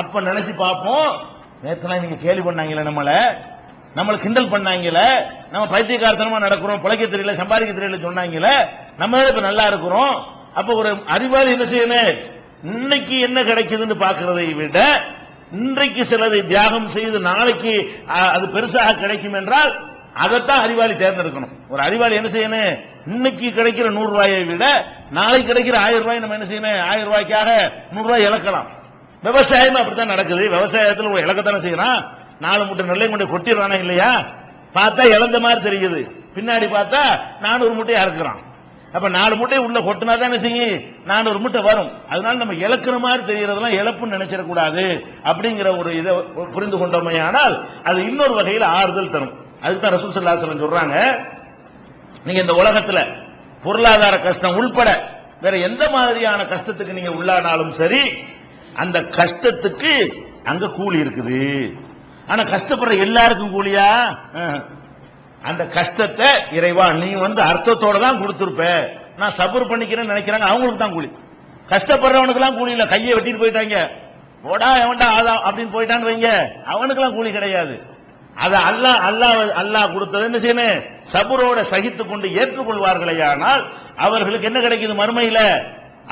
அப்ப நினைச்சு பார்ப்போம். நேத்தெல்லாம் நீங்க கேள்வி பண்ணாங்கல்ல நம்மள? நம்மள கிண்டல் பண்ணாங்கல்ல? நம்ம பைத்தியக்காரத்தனமா நடக்கிறோம் பிழைக்க தெரியல சம்பாதிக்க தெரியல சொன்னாங்கல்ல? நம்ம இப்ப நல்லா இருக்கிறோம். அப்ப ஒரு அறிவாளி என்ன செய்யணும் இன்னைக்கு என்ன கிடைக்குதுன்னு பாக்குறதை விட இன்றைக்கு சிலதை தியாகம் செய்து நாளைக்கு அது பெருசாக கிடைக்கும் என்றால் அதைத்தான் அறிவாளி தேர்ந்தெடுக்கணும். ஒரு அறிவாளி என்ன செய்யணும் இன்னைக்கு கிடைக்கிற நூறு ரூபாயை விட நாளைக்கு கிடைக்கிற ஆயிரம் ரூபாய் நம்ம என்ன செய்யணும் ஆயிரம் ரூபாய்க்காக நூறு ரூபாய் இழக்கலாம். விவசாயம் அப்படித்தான் நடக்குது. விவசாயத்தில் ஒரு இலக்கத்தானே செய்யறான்? நாலு மூட்டை நெல்லையும் கொண்டு கொட்டிடுறானா இல்லையா? பார்த்தா இழந்த மாதிரி தெரியுது. பின்னாடி பார்த்தா நானூறு மூட்டையா இருக்கிறான் அப்ப நாலு மூட்டை உள்ள கொட்டினா தானே செய்யும் நானூறு மூட்டை வரும். அதனால நம்ம இழக்கிற மாதிரி தெரியறதெல்லாம் இழப்புன்னு நினைச்சிடக்கூடாது அப்படிங்கிற ஒரு இதை புரிந்து கொண்டோமையானால் அது இன்னொரு வகையில் ஆறுதல் தரும். அதுக்கு தான் ரசூல் சல்லாசலம் சொல்றாங்க நீங்க இந்த உலகத்துல பொருளாதார கஷ்டம் உள்பட வேற எந்த மாதிரியான கஷ்டத்துக்கு நீங்க உள்ளானாலும் சரி அந்த கஷ்டத்துக்கு அங்க கூலி இருக்குது. ஆனா கஷ்டப்படுற எல்லாருக்கும் கூலியா? அந்த கஷ்டத்தை இறைவா நீ வந்து அர்த்தத்தோட தான் கொடுத்துருப்ப. நான் சபர் பண்ணிக்கிறேன்னு நினைக்கிறாங்க அவங்களுக்கு தான் கூலி. கஷ்டப்படுறவனுக்கெல்லாம் கூலி இல்ல கையை வெட்டிட்டு போயிட்டாங்க. போடா எவன்டா ஆதா அப்படின்னு போயிட்டான்னு வைங்க. அவனுக்கெல்லாம் கூலி கிடையாது. அது அல்லாஹ் அல்லாஹ் அல்லாஹ் கொடுத்தது என்ன செய்யணும் சபரோட சகித்து கொண்டு ஏற்றுக்கொள்வார்களே ஆனால் அவர்களுக்கு என்ன கிடைக்குது மறுமையில?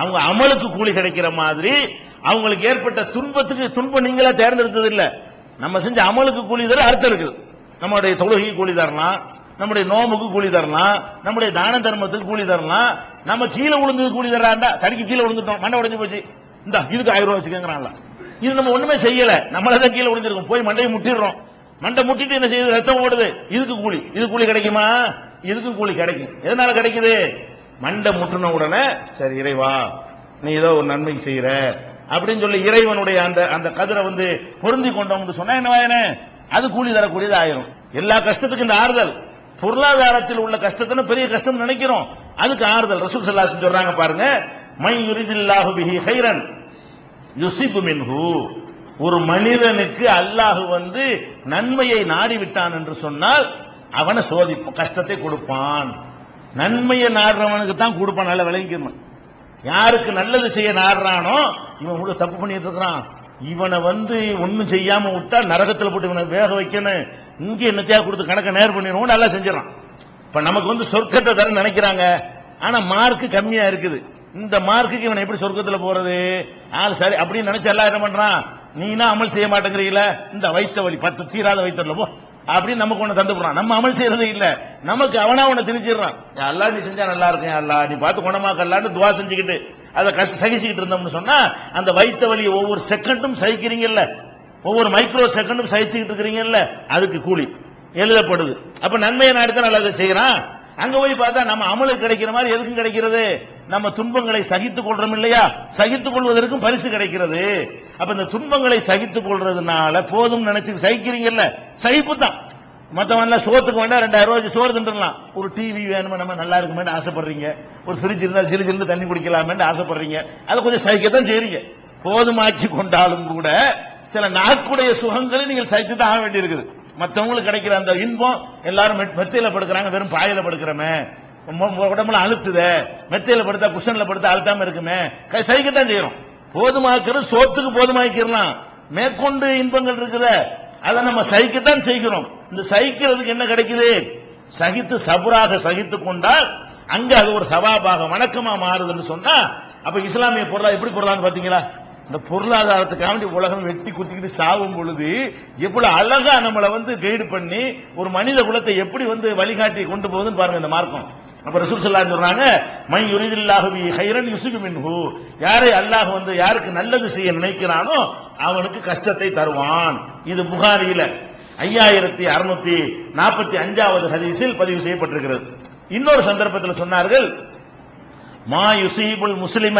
அவங்க அமலுக்கு கூலி கிடைக்கிற மாதிரி அவங்களுக்கு ஏற்பட்ட துன்பத்துக்கு துன்பம் நீங்களா தேர்ந்தெடுத்தது இல்ல நம்ம செஞ்ச அமலுக்கு கூலி தர அர்த்தம் இருக்குது. நம்முடைய தொழுகைக்கு கூலி தரலாம் நம்முடைய நோமுக்கு கூலி தரலாம் நம்முடைய தான தர்மத்துக்கு கூலி தரலாம் நம்ம கீழே விழுந்தது கூலி தராண்டா தடிக்கு கீழே விழுந்துட்டோம். மண்டை உடைஞ்சு போச்சு. இந்த இதுக்கு ஆயிரம் ரூபாய் வச்சுக்கங்கிறான்ல. இது நம்ம ஒண்ணுமே செய்யல. நம்மளதான் கீழே விழுந்திருக்கோம். போய் மண்டையை முட்டிடுறோம். மண்டை முட்டிட்டு என்ன செய்யுது? ரத்தம் ஓடுது. இதுக்கு கூலி. இது கூலி கிடைக்குமா? இதுக்கும் கூலி கிடைக்கும். எதனால கிடைக்குது? மண்டை முட்டின உடனே சரி இறைவா நீ ஏதோ ஒரு நன்மை செய்யற. அப்படின்னு சொல்லி இறைவனுடைய அந்த அந்த கதிரை வந்து பொருந்தி கொண்டோம்னு சொன்னா என்ன வாயனே? அது கூலி தரக்கூடியது ஆயிரும். எல்லா கஷ்டத்துக்கும் இந்த ஆறுதல். பொருளாதாரத்தில் உள்ள கஷ்டத்தின பெரிய கஷ்டம் நினைக்கிறோம். அதுக்கு ஆறுதல். ரசூல் சல்லாஸ் சொல்றாங்க பாருங்க மை யுரிதில்லாஹு பிஹி ஹைரன் யுசிபு மின்ஹு. ஒரு மனிதனுக்கு அல்லாஹ் வந்து நன்மையை நாடி விட்டான் என்று சொன்னால் அவனை சோதிப்பான் கஷ்டத்தை கொடுப்பான். நன்மையை நாடுறவனுக்கு தான் கொடுப்பான் நல்ல விளங்கிக்கணும். யாருக்கு நல்லது செய்ய நாடுறானோ இவன் கூட தப்பு பண்ணிட்டு இருக்கிறான். இவனை வந்து ஒண்ணும் செய்யாம விட்டா நரகத்துல போட்டு இவனை வேக வைக்கணும் இங்க என்னத்தையா கொடுத்து கணக்கை நேர் பண்ணிடுவோம் நல்லா செஞ்சிடறான். இப்ப நமக்கு வந்து சொர்க்கத்தை தர நினைக்கிறாங்க. ஆனா மார்க் கம்மியா இருக்குது. இந்த மார்க்குக்கு இவன் எப்படி சொர்க்கத்துல போறது? ஆள் சரி அப்படின்னு நினைச்சு எல்லாம் என்ன பண்றான்? நீனா அமல் செய்ய மாட்டேங்கிறீங்கள இந்த வைத்த வழி பத்து தீராத வைத்தல போ. அப்படின்னு நமக்கு ஒண்ணு தந்து போறான் நம்ம அமல் செய்யறது இல்ல. நமக்கு அவனா ஒண்ணு திணிச்சிடுறான். அல்லா நீ செஞ்சா நல்லா இருக்கும் அல்லா. நீ பார்த்து குணமாக்கலான்னு துவா செஞ்சுக்கிட்டு அதை கஷ்ட சகிச்சுக்கிட்டு இருந்தோம்னு சொன்னா அந்த வைத்த வழியை ஒவ்வொரு செகண்டும் சகிக்கிறீங்கல்ல. ஒவ்வொரு மைக்ரோ செகண்டும் சகிச்சுக்கிட்டு இருக்கிறீங்கல்ல. அதுக்கு கூலி. எழுதப்படுது. அப்ப நன்மையை நாடுதான் நல்லதை செய்யறான். அங்க போய் பார்த்தா நம்ம அமலுக்கு கிடைக்கிற மாதிரி எதுக்கும் கிடைக்கிறது? நம்ம துன்பங்களை சகித்துக் கொள்றோம் இல்லையா? சகித்துக் கொள்வதற்கும் பரிசு கிடைக்கிறது. அப்ப இந்த துன்பங்களை சகித்துக் கொள்றதுனால போதும் நினைச்சு சகிக்கிறீங்கல்ல? சகிப்பு தான் மத்தவன் சோத்துக்கு வேண்டாம் ரெண்டாயிரம் ரூபாய் சோறு தின்றலாம். ஒரு டிவி வேணுமே? நம்ம நல்லா இருக்குமே ஆசைப்படுறீங்க. ஒரு ஃப்ரிட்ஜ் இருந்தால் சிறு சிறு தண்ணி குடிக்கலாமேன்னு ஆசைப்படுறீங்க. அதை கொஞ்சம் சகிக்கத்தான் செய்றீங்க. போதுமாக்கி கொண்டாலும் கூட சில நாட்குடைய சுகங்களை நீங்கள் சகித்து தான் ஆக வேண்டியிருக்குது. மற்றவங்களுக்கு கிடைக்கிற அந்த இன்பம் எல்லாரும் மெத்தையில படுக்கிறாங்க. வெறும் பாயில படுக்கிறோமே. உடம்புல அழுத்துதே. மெத்தையில படுத்தா குஷன்ல படுத்தா அழுத்தாம இருக்குமே. சகிக்கத்தான் செய்யறோம் போதுமாக்கிறது சோத்துக்கு போதுமாக்கிடலாம். மேற்கொண்டு இன்பங்கள் இருக்குதே அதை நம்ம சகிக்கத்தான் செய்கிறோம். இந்த சகிக்கிறதுக்கு என்ன கிடைக்குது? சகித்து சபுராக சகித்துக் கொண்டால் அங்க அது ஒரு சவாபாக வணக்கமா மாறுதுன்னு சொன்னா அப்ப இஸ்லாமிய பொருளாதாரம் எப்படி பொருளான்னு பாத்தீங்களா? இந்த பொருளாதாரத்துக்காண்டி உலகம் வெட்டி குத்திக்கிட்டு சாவும் பொழுது எவ்வளவு அழகா நம்மளை வந்து கைடு பண்ணி ஒரு மனித குலத்தை எப்படி வந்து வழிகாட்டி கொண்டு போகுதுன்னு பாருங்க இந்த மார்க்கம். அப்ப ரசூல் சொல்லா சொல்றாங்க மை யுரிதில்லாஹு ஹைரன் யுசுகு மின்ஹு. யாரை அல்லாஹ் வந்து யாருக்கு நல்லது செய்ய நினைக்கிறானோ அவனுக்கு கஷ்டத்தை தருவான். இது புகாரியில ஐயாயிரத்தி அறுநூத்தி நாற்பத்தி அஞ்சாவது ஹதீஸில் பதிவு செய்யப்பட்டிருக்கிறது. இன்னொரு சந்தர்ப்பத்தில் சொன்னார்கள் மா யுசீபுல் முஸ்லிம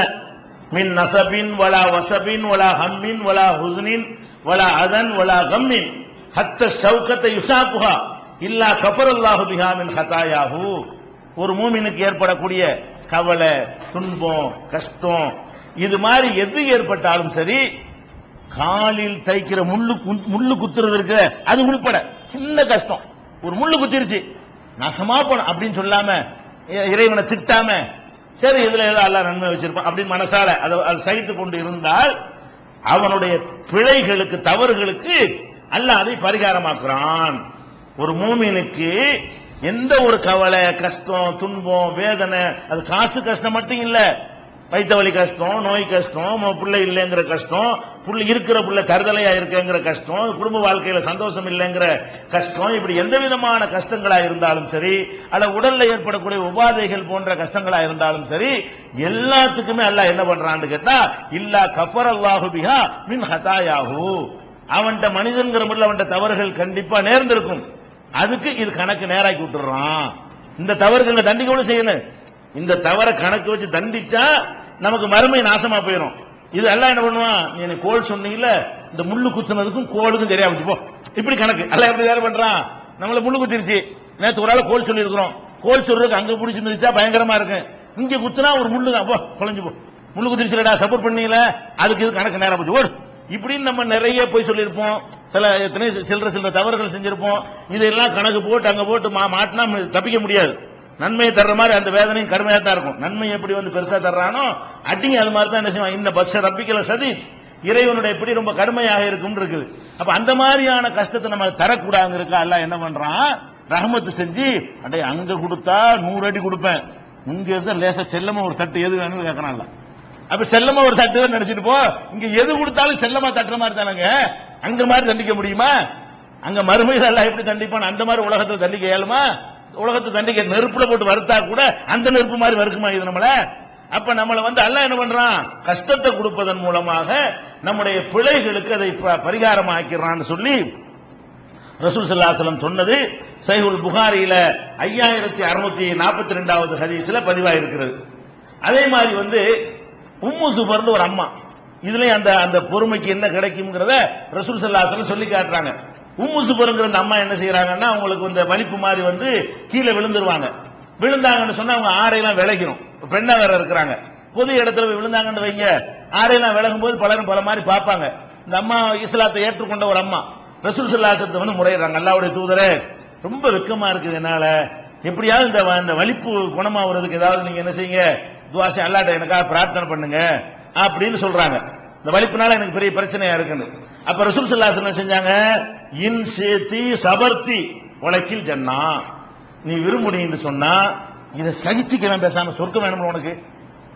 மின் நசபின் வலா வசபின் வலா ஹம்மின் வலா ஹுஸ்னின் வலா அதன் வலா கம்மின். ஹத்த சவுக்கத்தை யுசாப்புகா இல்லா கபர் அல்லாஹு பிஹாமின் ஹதாயாஹு. ஒரு மூமினுக்கு ஏற்படக்கூடிய கவலை துன்பம் கஷ்டம் இது மாதிரி எது ஏற்பட்டாலும் சரி காலில் தைக்கிற முள்ளு முள்ளு குத்துறது இருக்கு அது உள்பட சின்ன கஷ்டம். ஒரு முள்ளு குத்திருச்சு. நாசமா போன அப்படின்னு சொல்லாம இறைவனை திட்டாம சரி இதுல ஏதோ அல்ல நன்மை வச்சிருப்பான் அப்படின்னு மனசால அதை அதை சகித்து கொண்டு இருந்தால் அவனுடைய பிழைகளுக்கு தவறுகளுக்கு அல்லாஹ் அதை பரிகாரமாக்குறான். ஒரு மூமினுக்கு எந்த ஒரு கவலை கஷ்டம் துன்பம் வேதனை அது காசு கஷ்டம் மட்டும் இல்ல. வைத்த வலி கஷ்டம் நோய் கஷ்டம் பிள்ளை இல்லைங்கிற கஷ்டம் புள்ள இருக்கிற புள்ள தருதலையா இருக்கங்கிற கஷ்டம் குடும்ப வாழ்க்கையில சந்தோஷம் இல்லைங்கிற கஷ்டம் இப்படி எந்த விதமான கஷ்டங்களா இருந்தாலும் சரி அல்ல உடல்ல ஏற்படக்கூடிய உபாதைகள் போன்ற கஷ்டங்களா இருந்தாலும் சரி எல்லாத்துக்குமே அல்ல என்ன பண்றான்னு கேட்டா இல்லா கஃபர் அல்லாஹு பிஹா மின் ஹதாயாஹு. அவன்கிட்ட மனிதன்கிற முறையில் அவன்கிட்ட தவறுகள் கண்டிப்பா நேர்ந்திருக்கும். அதுக்கு இது கணக்கு நேராக்கி விட்டுறோம் இந்த தவறுக்கு இங்க தண்டிக்க கூட செய்யணும் இந்த தவறை கணக்கு வச்சு தண்டிச்சா நமக்கு மறுமை நாசமா போயிடும் இது எல்லாம் என்ன பண்ணுவான்? நீ கோல் சொன்னீங்கல்ல இந்த முள்ளு குத்துனதுக்கும் கோலுக்கும் தெரியா போ. இப்படி கணக்கு. எல்லாம் எப்படி வேற பண்றான். நம்மள முள்ளு குத்திருச்சு. நேற்று ஒரு ஆள் கோல் சொல்லி இருக்கிறோம் கோல் சொல்றதுக்கு அங்க பிடிச்சி மிதிச்சா பயங்கரமா இருக்கு. இங்க குத்துனா ஒரு முள்ளு தான். போ குழஞ்சு போ. முள்ளு குத்திருச்சுலடா சப்போர்ட் பண்ணீங்களே அதுக்கு இது கணக்கு நேரம் போச்சு. ஓடு. இப்படின்னு நம்ம நிறைய போய் சொல்லியிருப்போம். சில எத்தனை சில்லற சில்லற தவறுகள் செஞ்சிருப்போம். இதெல்லாம் கணக்கு போட்டு அங்கே போட்டு மா- மாட்டினா தப்பிக்க முடியாது. நன்மையை தர்ற மாதிரி அந்த வேதனையும் கடுமையாக தான் இருக்கும். நன்மை எப்படி வந்து பெருசாக தர்றானோ அடிங்க அது மாதிரி தான் என்ன செய்வான் இந்த பஸ் ரப்பிக்கல சதி இறைவனுடைய எப்படி ரொம்ப கடுமையாக இருக்கும் இருக்குது. அப்ப அந்த மாதிரியான கஷ்டத்தை நம்ம தரக்கூடாதுங்க இருக்கா எல்லாம் என்ன பண்றான்? ரஹமத்து செஞ்சு அடைய அங்க கொடுத்தா நூறு அடி கொடுப்பேன். இங்க இருந்தா லேசா செல்லமா ஒரு தட்டு எது வேணும்னு கேட்கறான்ல அப்ப செல்லமா ஒரு தட்டு தான் நினைச்சிட்டு போ. இங்க எது கொடுத்தாலும் செல்லமா தட்டுற மாதிரி தானங்க. அங்க மாதிரி தண்டிக்க முடியுமா? அங்க மறுமையில் எல்லாம் எப்படி தண்டிப்பான்? அந்த மாதிரி உலகத்தை தண்டிக்க இயலுமா? உலகத்தை தண்டிக்க நெருப்புல போட்டு வருத்தா கூட அந்த நெருப்பு மாதிரி வருக்குமா இது நம்மள? அப்ப நம்மளை வந்து அல்ல என்ன பண்றான்? கஷ்டத்தை கொடுப்பதன் மூலமாக நம்முடைய பிழைகளுக்கு அதை பரிகாரம் ஆக்கிறான்னு சொல்லி ரசூல் சல்லாசலம் சொன்னது சைஹுல் புகாரியில ஐயாயிரத்தி அறுநூத்தி நாற்பத்தி ரெண்டாவது ஹதீஸ்ல பதிவாயிருக்கிறது. அதே மாதிரி வந்து உம்மு சுபர்னு ஒரு அம்மா. இதுலயும் அந்த அந்த பொறுமைக்கு என்ன கிடைக்கும்ங்கிறத ரசூல் சல்லாஹலம் சொல்லி காட்டுறாங்க. உம்முசு பொறுங்கிற அந்த அம்மா என்ன செய்யறாங்கன்னா அவங்களுக்கு இந்த வலிப்பு மாதிரி வந்து கீழே விழுந்துருவாங்க. விழுந்தாங்கன்னு சொன்னா அவங்க ஆடையெல்லாம் விளைக்கணும் பெண்ணா வேற இருக்கிறாங்க. பொது இடத்துல போய் விழுந்தாங்கன்னு வைங்க. ஆடையெல்லாம் விலகும் போது பலரும் பல மாதிரி பார்ப்பாங்க. இந்த அம்மா இஸ்லாத்தை ஏற்றுக்கொண்ட ஒரு அம்மா. ரசூல் சல்லாசத்தை வந்து முறையிடுறாங்க. அல்லாவுடைய தூதரே ரொம்ப வெக்கமா இருக்குது என்னால. எப்படியாவது இந்த வ- இந்த வலிப்பு குணமாவதுக்கு ஏதாவது நீங்க என்ன செய்யுங்க? துவாசி அல்லாட்ட எனக்காக பிரார்த்தனை பண்ணுங்க. அப்படின்னு சொல்றாங்க. இந்த வலிப்புனால எனக்கு பெரிய பிரச்சனையா இருக்குன்னு. அப்ப ரசூல் சல்லாஸ் என்ன செஞ்சாங்க? இன் சேத்தி சபர்த்தி. உலக்கில் ஜன்னா. நீ விரும்புனீன்னு சொன்னா இதை சகிச்சுக்கிறேன் பேசாம சொர்க்கம் வேணும் உனக்கு.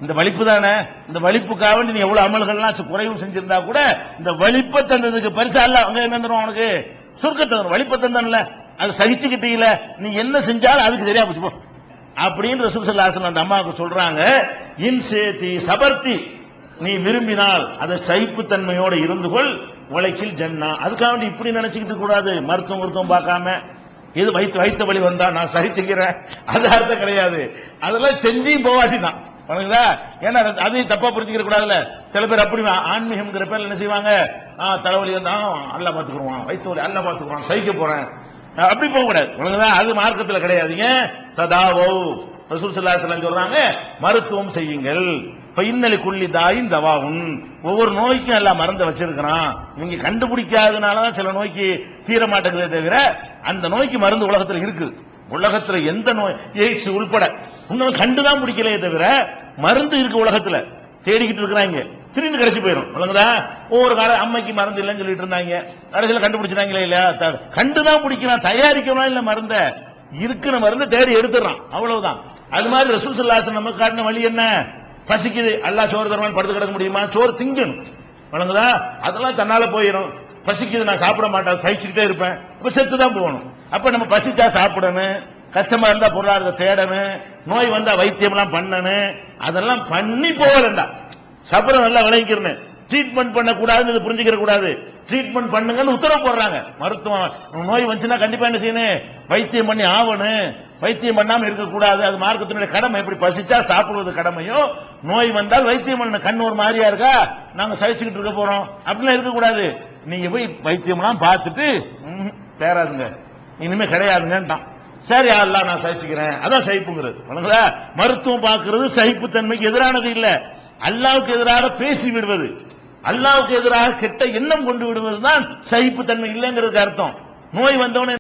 இந்த வலிப்பு தானே? இந்த வலிப்புக்காக வேண்டி நீ எவ்வளவு அமல்கள்லாம் செ- குறைவும் செஞ்சிருந்தா கூட இந்த வலிப்பை தந்ததுக்கு பரிசா இல்ல அவங்க என்ன தரும் உனக்கு? சொர்க்கத்தை தரும் வலிப்பை தந்தன்ல அது சகிச்சுக்கிட்டீங்கள நீ என்ன செஞ்சாலும் அதுக்கு சரியா போச்சு போ. அப்படின்னு ரசூல் சல்லாசன் அந்த அம்மாவுக்கு சொல்றாங்க. இன்சேத்தி சபர்த்தி. நீ விரும்பினால் அதை சகிப்புத்தன்மையோட இருந்து கொள். உழைக்கில் ஜன்னா. அதுக்காக வேண்டி இப்படி நினைச்சுக்கிட்டு கூடாது. மருத்துவம் மருத்துவம் பார்க்காம. இது வைத்து வைத்த வழி வந்தா நான் சகிச்சுக்கிறேன். அது அர்த்தம் கிடையாது. அதெல்லாம் செஞ்சு போவாட்டி தான். வணங்குதா ஏன்னா அது- அதையும் தப்பா புரிஞ்சுக்கிற கூடாதுல சில பேர் அப்படி ஆன்மீகம்ங்கிற பேர்ல என்ன செய்வாங்க? ஆ, தலைவலி வந்தா அல்ல பாத்துக்குருவான் வைத்த வலி அல்ல பாத்துக்குவான் சகிக்க போறேன். அப்படி போக கூடாது வணங்குதா அது மார்க்கத்துல கிடையாதுங்க ததாவோ. ரசூல் ஸல்லல்லாஹு சொல்றாங்க மருத்துவம் செய்யுங்கள். இப்ப குள்ளி தாயின் தவாவும் ஒவ்வொரு நோய்க்கும் எல்லாம் மருந்தை வச்சிருக்கிறான். நீங்க கண்டுபிடிக்காதனாலதான் சில நோய்க்கு தீர மாட்டேங்குதே தவிர அந்த நோய்க்கு மருந்து உலகத்தில் இருக்குது உலகத்துல எந்த நோய் எய்ட்ஸ் உள்பட. இன்னும் கண்டுதான் பிடிக்கலையே தவிர மருந்து இருக்கு உலகத்துல. தேடிக்கிட்டு இருக்கிறாங்க. திடீர்னு கடைசி போயிடும். விளங்குதா? ஒவ்வொரு கால அம்மைக்கு மருந்து இல்லைன்னு சொல்லிட்டு இருந்தாங்க. கடைசியில் கண்டுபிடிச்சிட்டாங்களே இல்லையா? கண்டுதான் பிடிக்கிறான். தயாரிக்கணும் இல்ல மருந்த? இருக்கிற மருந்து தேடி எடுத்துறான் அவ்வளவுதான். அது மாதிரி ரசூல் சல்லாசன் நமக்கு காட்டின வழி என்ன? பசிக்குது அல்லா சோறு தருவான் படுத்து கிடக்க முடியுமா? சோறு திங்கணும். வழங்குதா? அதெல்லாம் தன்னால போயிடும் பசிக்குது நான் சாப்பிட மாட்டேன் சகிச்சுக்கிட்டே இருப்பேன். அப்ப செத்து தான் போகணும். அப்ப நம்ம பசிச்சா சாப்பிடணும். கஷ்டமா இருந்தா பொருளாதாரத்தை தேடணும். நோய் வந்தா வைத்தியம் எல்லாம் பண்ணணும். அதெல்லாம் பண்ணி போக வேண்டாம் சபரம் நல்லா விளங்கிக்கிறேன் ட்ரீட்மெண்ட் பண்ணக்கூடாதுன்னு புரிஞ்சுக்கிற கூடாது ட்ரீட்மெண்ட் பண்ணுங்கன்னு உத்தரவு போடுறாங்க. மருத்துவம் நோய் வந்துச்சுன்னா கண்டிப்பா என்ன செய்யணும்? வைத்தியம் பண்ணி ஆகணும். வைத்தியம் பண்ணாம இருக்கக்கூடாது. அது மார்க்கத்தினுடைய கடமை. எப்படி பசிச்சா சாப்பிடுவது கடமையும் நோய் வந்தால் வைத்தியம் பண்ண. கண் ஒரு மாதிரியா இருக்கா? நாங்க சகிச்சுக்கிட்டு இருக்க போறோம். அப்படிலாம் இருக்கக்கூடாது. நீங்க போய் வைத்தியம்லாம் பார்த்துட்டு ம்ஹும், தேராதுங்க. இனிமே கிடையாதுங்கன்ட்டான். சரி அல்லா நான் சகிச்சுக்கிறேன்? அதான் சகிப்புங்கிறது. வணங்குதா மருத்துவம் சகிப்பு சகிப்புத்தன்மைக்கு எதிரானது இல்லை. அல்லாவுக்கு எதிராக பேசி விடுவது. அல்லாவுக்கு எதிராக கெட்ட எண்ணம் கொண்டு விடுவது தான் சகிப்புத்தன்மை இல்லைங்கிறதுக்கு அர்த்தம். நோய் வந்தவனே